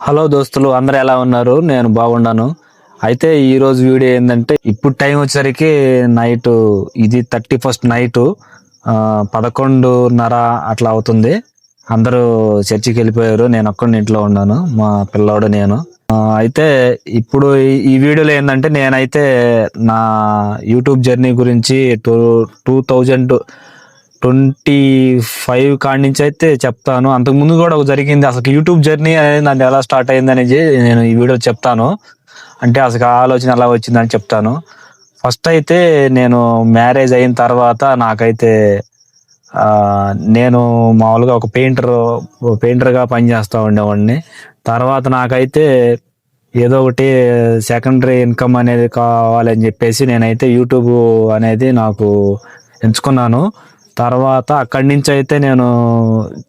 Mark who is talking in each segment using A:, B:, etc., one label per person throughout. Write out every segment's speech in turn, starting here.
A: Hello దోస్తులు అందరు ఎలా ఉన్నారు? నేను బాగున్నాను. అయితే ఈరోజు వీడియో ఏంటంటే ఇప్పుడు టైం వచ్చేసరికి నైట్ ఇది థర్టీ ఫస్ట్ నైట్ పదకొండున్నర అట్లా అవుతుంది. అందరూ చర్చికి వెళ్ళిపోయారు నేను ఒక్కడిని ఇంట్లో ఉన్నాను మా పిల్లోడు నేను. అయితే ఇప్పుడు ఈ- ఈ వీడియోలో ఏంటంటే నేనైతే నా యూట్యూబ్ జర్నీ గురించి two two thousand twenty five కాడి నుంచి అయితే చెప్తాను. అంతకు ముందు కూడా ఒక జరిగింది. అసలు యూట్యూబ్ జర్నీ అనేది నన్ను ఎలా స్టార్ట్ అయింది అనేది నేను ఈ వీడియో చెప్తాను. అంటే అసలు ఆ ఆలోచన ఎలా వచ్చిందని చెప్తాను. ఫస్ట్ అయితే నేను మ్యారేజ్ అయిన తర్వాత నాకైతే నేను మామూలుగా ఒక పెయింటర్ పెయింటర్గా పనిచేస్తూ ఉండేవాడిని. తర్వాత నాకైతే ఏదో ఒకటి సెకండరీ ఇన్కమ్ అనేది కావాలని చెప్పేసి నేనైతే యూట్యూబ్ అనేది నాకు ఎంచుకున్నాను. తర్వాత అక్కడి నుంచి అయితే నేను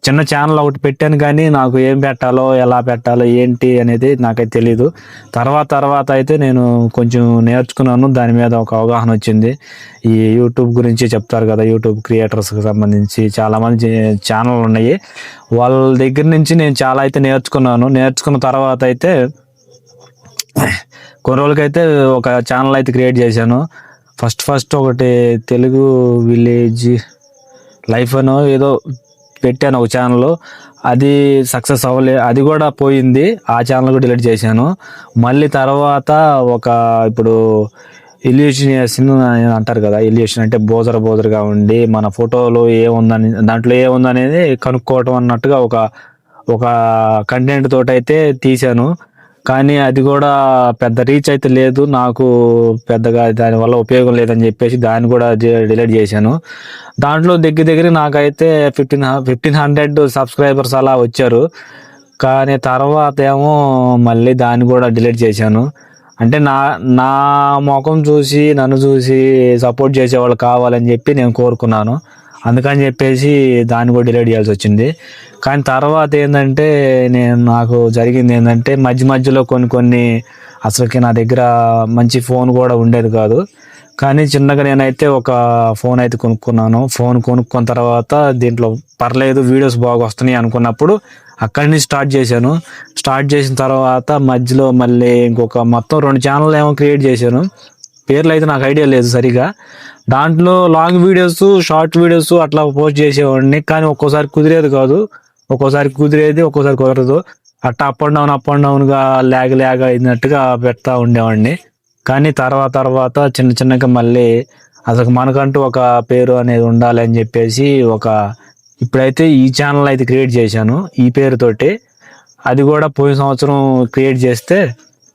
A: చిన్న ఛానల్ ఒకటి పెట్టాను కానీ నాకు ఏం పెట్టాలో ఎలా పెట్టాలో ఏంటి అనేది నాకైతే తెలీదు. తర్వాత తర్వాత అయితే నేను కొంచెం నేర్చుకున్నాను. దాని మీద ఒక అవగాహన వచ్చింది. ఈ యూట్యూబ్ గురించి చెప్తారు కదా యూట్యూబ్ క్రియేటర్స్కి సంబంధించి చాలామంది ఛానల్ ఉన్నాయి. వాళ్ళ దగ్గర నుంచి నేను చాలా అయితే నేర్చుకున్నాను. నేర్చుకున్న తర్వాత అయితే కొన్ని రోజులకైతే ఒక ఛానల్ అయితే క్రియేట్ చేశాను. ఫస్ట్ ఫస్ట్ ఒకటి తెలుగు విలేజ్ లైఫ్ అనో ఏదో పెట్టాను ఒక ఛానల్ అది సక్సెస్ అవ్వలే అది కూడా పోయింది. ఆ ఛానల్ కూడా డిలీట్ చేశాను. మళ్ళీ తర్వాత ఒక ఇప్పుడు ఇల్యూషన్ అంటారు కదా ఇల్యూషన్ అంటే బోజర బోజరగా ఉండి మన ఫోటోలో ఏముందని దాంట్లో ఏముందనేది కనుక్కోవటం అన్నట్టుగా ఒక ఒక కంటెంట్ తోటైతే అయితే తీశాను. కానీ అది కూడా పెద్ద రీచ్ అయితే లేదు. నాకు పెద్దగా దానివల్ల ఉపయోగం లేదని చెప్పేసి దాన్ని కూడా డిలీట్ చేశాను. దాంట్లో దగ్గర దగ్గర నాకైతే ఫిఫ్టీన్ ఫిఫ్టీన్ హండ్రెడ్ సబ్స్క్రైబర్స్ అలా వచ్చారు. కానీ తర్వాత ఏమో మళ్ళీ దాన్ని కూడా డిలీట్ చేశాను. అంటే నా నా ముఖం చూసి నన్ను చూసి సపోర్ట్ చేసేవాళ్ళు కావాలని చెప్పి నేను కోరుకున్నాను. అందుకని చెప్పేసి దాన్ని కూడా డిలే చేయాల్సి వచ్చింది. కానీ తర్వాత ఏంటంటే నేను నాకు జరిగింది ఏంటంటే మధ్య మధ్యలో కొన్ని కొన్ని అసలుకి నా దగ్గర మంచి ఫోన్ కూడా ఉండేది కాదు. కానీ చిన్నగా నేనైతే ఒక ఫోన్ అయితే కొనుక్కున్నాను. ఫోన్ కొనుక్కున్న తర్వాత దీంట్లో పర్లేదు వీడియోస్ బాగా వస్తున్నాయి అనుకున్నప్పుడు అక్కడి నుంచి స్టార్ట్ చేశాను. స్టార్ట్ చేసిన తర్వాత మధ్యలో మళ్ళీ ఇంకొక మొత్తం రెండు ఛానల్ ఏమో క్రియేట్ చేశాను. పేర్లు అయితే నాకు ఐడియా లేదు సరిగా. దాంట్లో లాంగ్ వీడియోస్ షార్ట్ వీడియోస్ అట్లా పోస్ట్ చేసేవాడిని. కానీ ఒక్కోసారి కుదిరేది కాదు. ఒక్కోసారి కుదిరేది ఒక్కోసారి కుదరదు. అట్లా up and down up and డౌన్గా lag lag అయినట్టుగా పెడతా ఉండేవాడిని. కానీ తర్వాత తర్వాత చిన్న చిన్నగా మళ్ళీ అసలు మనకంటూ ఒక పేరు అనేది ఉండాలి అని చెప్పేసి ఒక ఇప్పుడైతే ఈ ఛానల్ అయితే క్రియేట్ చేశాను ఈ పేరుతోటి. అది కూడా పోయిన సంవత్సరం క్రియేట్ చేస్తే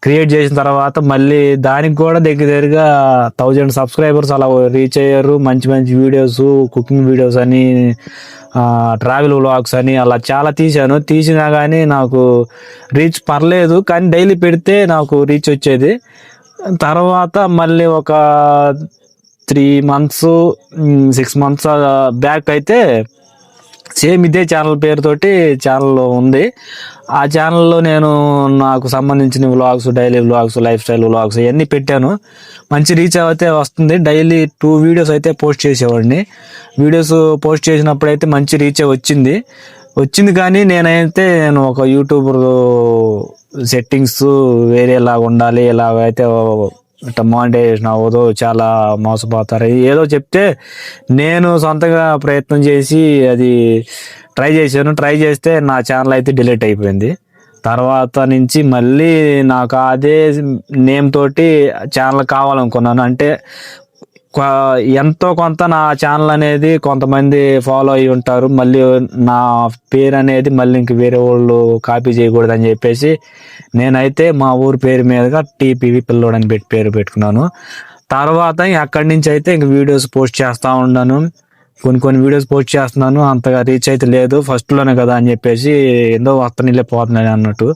A: క్రియేట్ చేసిన తర్వాత మళ్ళీ దానికి కూడా దగ్గర దగ్గరగా థౌజండ్ సబ్స్క్రైబర్స్ అలా రీచ్ అయ్యారు. మంచి మంచి వీడియోస్ కుకింగ్ వీడియోస్ అని ట్రావెల్ వ్లాగ్స్ అని అలా చాలా తీశాను. తీసినా కానీ నాకు రీచ్ పర్లేదు కానీ డైలీ పెడితే నాకు రీచ్ వచ్చేది. తర్వాత మళ్ళీ ఒక three months six months back అయితే సేమ్ ఇదే ఛానల్ పేరుతోటి ఛానల్ ఉంది. ఆ ఛానల్లో నేను నాకు సంబంధించిన vlogs daily vlogs lifestyle vlogs ఇవన్నీ పెట్టాను. మంచి రీచ్ అయితే వస్తుంది. డైలీ టూ వీడియోస్ అయితే పోస్ట్ చేసేవాడిని. వీడియోస్ పోస్ట్ చేసినప్పుడు అయితే మంచి రీచ్ వచ్చింది. వచ్చింది కానీ నేనైతే నేను ఒక యూట్యూబర్ సెట్టింగ్స్ వేరేలాగా ఉండాలి ఇలాగైతే ఇట్లా మానిటైజేషన్ చాలా మోసపోతారు. ఏదో చెప్తే నేను సొంతంగా ప్రయత్నం చేసి అది ట్రై చేశాను. ట్రై చేస్తే నా ఛానల్ అయితే డిలీట్ అయిపోయింది. తర్వాత నుంచి మళ్ళీ నాకు అదే నేమ్ తోటి ఛానల్ కావాలనుకున్నాను. అంటే ఎంతో కొంత నా ఛానల్ అనేది కొంతమంది ఫాలో అయి ఉంటారు. మళ్ళీ నా పేరు అనేది మళ్ళీ ఇంక వేరే వాళ్ళు కాపీ చేయకూడదు అని చెప్పేసి నేనైతే మా ఊరి పేరు మీదుగా టీపీవి పిల్లోడు అని పెట్టి పేరు పెట్టుకున్నాను. తర్వాత అక్కడి నుంచి అయితే ఇంక వీడియోస్ పోస్ట్ చేస్తూ ఉన్నాను. కొన్ని కొన్ని వీడియోస్ పోస్ట్ చేస్తున్నాను. అంతగా రీచ్ అయితే లేదు. ఫస్ట్లోనే కదా అని చెప్పేసి ఏదో వస్తనిలే పోతున్నాయి అన్నట్టు.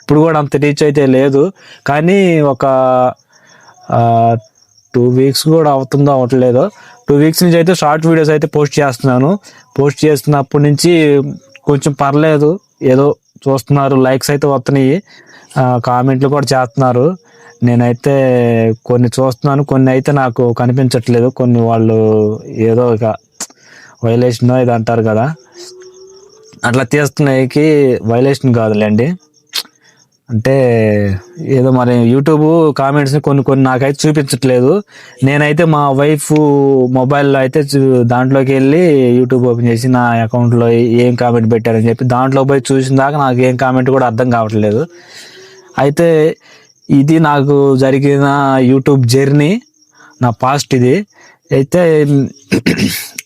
A: ఇప్పుడు కూడా అంత రీచ్ అయితే లేదు. కానీ ఒక టూ వీక్స్ కూడా అవుతుందో అవ్వట్లేదు. టూ వీక్స్ నుంచి అయితే షార్ట్ వీడియోస్ అయితే పోస్ట్ చేస్తున్నాను. పోస్ట్ చేస్తున్నప్పటి నుంచి కొంచెం పర్లేదు. ఏదో చూస్తున్నారు. లైక్స్ అయితే వస్తున్నాయి కామెంట్లు కూడా చేస్తున్నారు. నేనైతే కొన్ని చూస్తున్నాను. కొన్ని అయితే నాకు కనిపించట్లేదు. కొన్ని వాళ్ళు ఏదో ఇక వైలేషన్ ఇది అంటారు కదా. అట్లా తీస్తున్నాయికి వైలేషన్ కాదులేండి. అంటే ఏదో మరి యూట్యూబ్ కామెంట్స్ కొన్ని కొన్ని నాకైతే చూపించట్లేదు. నేనైతే మా వైఫ్ మొబైల్లో అయితే చూ- దాంట్లోకి వెళ్ళి యూట్యూబ్ ఓపెన్ చేసి నా అకౌంట్లో ఏం కామెంట్ పెట్టారని చెప్పి దాంట్లో పోయి చూసిన దాకా నాకు ఏం కామెంట్ కూడా అర్థం కావట్లేదు. అయితే ఇది నాకు జరిగిన యూట్యూబ్ జర్నీ నా పాస్ట్ ఇది. అయితే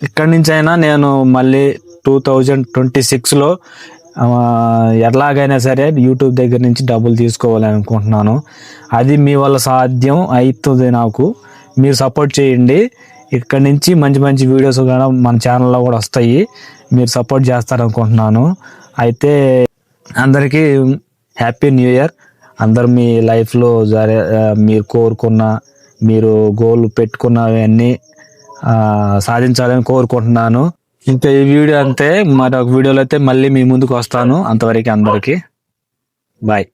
A: ఇక్కడి నుంచి అయినా నేను మళ్ళీ టూ థౌజండ్ ట్వంటీ సిక్స్లో ఎలాగైనా సరే యూట్యూబ్ దగ్గర నుంచి డబ్బులు తీసుకోవాలని అనుకుంటున్నాను. అది మీ వల్ల సాధ్యం అవుతుంది నాకు. మీరు సపోర్ట్ చేయండి. ఇక్కడ నుంచి మంచి మంచి వీడియోస్ కూడా మన ఛానల్లో కూడా వస్తాయి. మీరు సపోర్ట్ చేస్తారనుకుంటున్నాను. అయితే అందరికీ హ్యాపీ న్యూ ఇయర్. అందరు మీ లైఫ్లో జరే మీరు కోరుకున్న మీరు గోల్ పెట్టుకున్నవన్నీ సాధించాలని కోరుకుంటున్నాను. ఇంకా ఈ వీడియో అంతే. మరొక వీడియోలో అయితే మళ్ళీ మీ ముందుకు వస్తాను. అంతవరకు అందరికీ. బాయ్